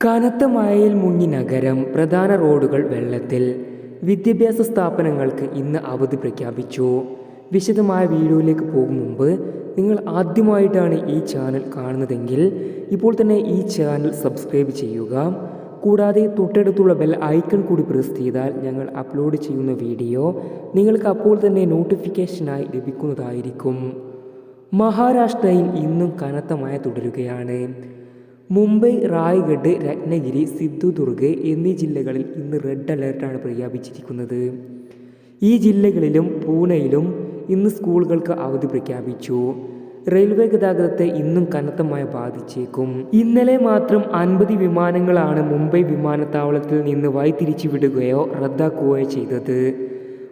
കനത്ത മഴയിൽ മുങ്ങി നഗരം പ്രധാന റോഡുകൾ വെള്ളത്തിൽ. വിദ്യാഭ്യാസ സ്ഥാപനങ്ങൾക്ക് ഇന്ന് അവധി പ്രഖ്യാപിച്ചു. വിശദമായ വീഡിയോയിലേക്ക് പോകും മുമ്പ് നിങ്ങൾ ആദ്യമായിട്ടാണ് ഈ ചാനൽ കാണുന്നതെങ്കിൽ ഇപ്പോൾ തന്നെ ഈ ചാനൽ സബ്സ്ക്രൈബ് ചെയ്യുക. കൂടാതെ തൊട്ടടുത്തുള്ള ബെൽ ഐക്കൺ കൂടി പ്രസ് ചെയ്താൽ ഞങ്ങൾ അപ്ലോഡ് ചെയ്യുന്ന വീഡിയോ നിങ്ങൾക്ക് അപ്പോൾ തന്നെ നോട്ടിഫിക്കേഷനായി ലഭിക്കുന്നതായിരിക്കും. മഹാരാഷ്ട്രയിൽ ഇന്നും കനത്ത മഴ തുടരുകയാണ്. മുംബൈ റായ്ഗഡ് രത്നഗിരി സിദ്ധുദുർഗ് എന്നീ ജില്ലകളിൽ ഇന്ന് റെഡ് അലേർട്ടാണ് പ്രഖ്യാപിച്ചിരിക്കുന്നത്. ഈ ജില്ലകളിലും പൂനെയിലും ഇന്ന് സ്കൂളുകൾക്ക് അവധി പ്രഖ്യാപിച്ചു. റെയിൽവേ ഗതാഗതത്തെ ഇന്നും കനത്തമായി ബാധിച്ചേക്കും. ഇന്നലെ മാത്രം അൻപത് വിമാനങ്ങളാണ് മുംബൈ വിമാനത്താവളത്തിൽ നിന്ന് വഴിതിരിച്ചു വിടുകയോ റദ്ദാക്കുകയോ ചെയ്തത്.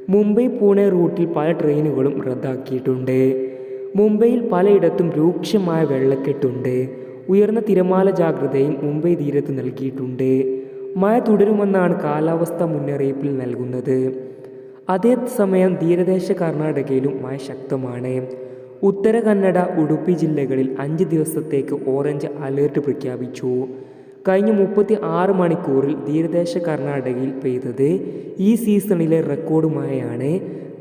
മുംബൈ പൂനെ റൂട്ടിൽ പല ട്രെയിനുകളും റദ്ദാക്കിയിട്ടുണ്ട്. മുംബൈയിൽ പലയിടത്തും രൂക്ഷമായ വെള്ളക്കെട്ടുണ്ട്. ഉയർന്ന തിരമാല ജാഗ്രതയും മുംബൈ തീരത്ത് നൽകിയിട്ടുണ്ട്. മഴ തുടരുമെന്നാണ് കാലാവസ്ഥാ മുന്നറിയിപ്പിൽ നൽകുന്നത്. അതേസമയം തീരദേശ കർണാടകയിലും മഴ ശക്തമാണ്. ഉത്തര കന്നഡ ഉടുപ്പി ജില്ലകളിൽ അഞ്ച് ദിവസത്തേക്ക് ഓറഞ്ച് അലേർട്ട് പ്രഖ്യാപിച്ചു. കഴിഞ്ഞ മുപ്പത്തി ആറ് മണിക്കൂറിൽ തീരദേശ കർണാടകയിൽ പെയ്തത് ഈ സീസണിലെ റെക്കോർഡ് മഴയാണ്.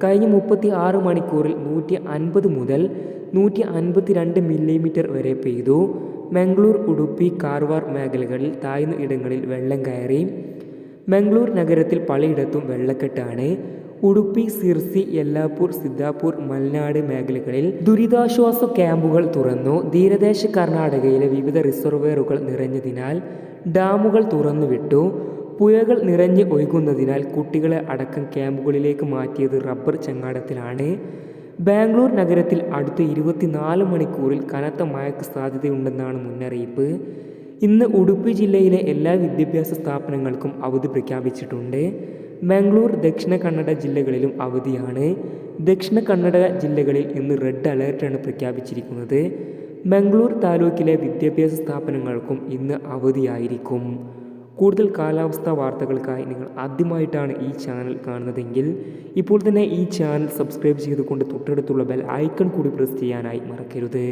കഴിഞ്ഞ മുപ്പത്തി ആറ് മണിക്കൂറിൽ നൂറ്റി അൻപത് മുതൽ നൂറ്റി അൻപത്തി രണ്ട് മില്ലിമീറ്റർ വരെ പെയ്തു. മംഗളൂർ ഉടുപ്പി കാർവാർ മേഖലകളിൽ താഴ്ന്ന ഇടങ്ങളിൽ വെള്ളം കയറി. മംഗ്ലൂർ നഗരത്തിൽ പലയിടത്തും വെള്ളക്കെട്ടാണ്. ഉടുപ്പി സിർസി യെല്ലാപ്പൂർ സിദ്ധാപൂർ മൽനാട് മേഖലകളിൽ ദുരിതാശ്വാസ ക്യാമ്പുകൾ തുറന്നു. തീരദേശ കർണാടകയിലെ വിവിധ റിസർവറുകൾ നിറഞ്ഞതിനാൽ ഡാമുകൾ തുറന്നുവിട്ടു. പുഴകൾ നിറഞ്ഞ് ഒഴുകുന്നതിനാൽ കുട്ടികളെ അടക്കം ക്യാമ്പുകളിലേക്ക് മാറ്റിയത് റബ്ബർ ചങ്ങാടത്തിലാണ്. ബാംഗ്ലൂർ നഗരത്തിൽ അടുത്ത ഇരുപത്തിനാല് മണിക്കൂറിൽ കനത്ത മഴയ്ക്ക് സാധ്യതയുണ്ടെന്നാണ് മുന്നറിയിപ്പ്. ഇന്ന് ഉടുപ്പി ജില്ലയിലെ എല്ലാ വിദ്യാഭ്യാസ സ്ഥാപനങ്ങൾക്കും അവധി പ്രഖ്യാപിച്ചിട്ടുണ്ട്. ബാംഗ്ലൂർ ദക്ഷിണ കന്നഡ ജില്ലകളിലും അവധിയാണ്. ദക്ഷിണ കന്നഡ ജില്ലകളിൽ ഇന്ന് റെഡ് അലേർട്ടാണ് പ്രഖ്യാപിച്ചിരിക്കുന്നത്. ബാംഗ്ലൂർ താലൂക്കിലെ വിദ്യാഭ്യാസ സ്ഥാപനങ്ങൾക്കും ഇന്ന് അവധിയായിരിക്കും. കൂടുതൽ കാലാവസ്ഥാ വാർത്തകൾക്കായി നിങ്ങൾ ആദ്യമായിട്ടാണ് ഈ ചാനൽ കാണുന്നതെങ്കിൽ ഇപ്പോൾ തന്നെ ഈ ചാനൽ സബ്സ്ക്രൈബ് ചെയ്തുകൊണ്ട് തൊട്ടടുത്തുള്ള ബെൽ ഐക്കൺ കൂടി പ്രസ് ചെയ്യാനായി മറക്കരുത്.